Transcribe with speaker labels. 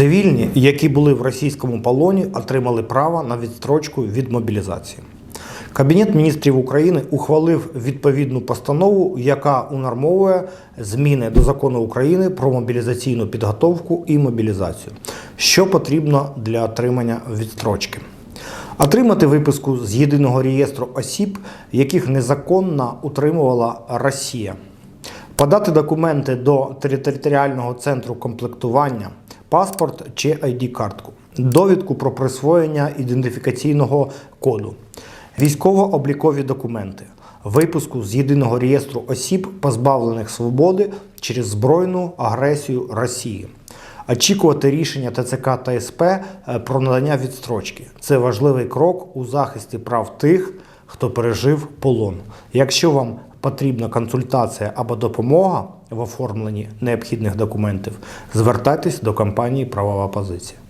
Speaker 1: Цивільні, які були в російському полоні, отримали право на відстрочку від мобілізації. Кабінет міністрів України ухвалив відповідну постанову, яка унормовує зміни до закону України про мобілізаційну підготовку і мобілізацію. Що потрібно для отримання відстрочки? Отримати виписку з єдиного реєстру осіб, яких незаконно утримувала Росія. Подати документи до територіального центру комплектування, паспорт чи ID-картку, довідку про присвоєння ідентифікаційного коду, військово-облікові документи, випуску з єдиного реєстру осіб, позбавлених свободи через збройну агресію Росії. Очікувати рішення ТЦК та СП е, про надання відстрочки. Це важливий крок у захисті прав тих, хто пережив полон. Якщо вам потрібна консультація або допомога в оформленні необхідних документів, звертайтесь до компанії Правова позиція.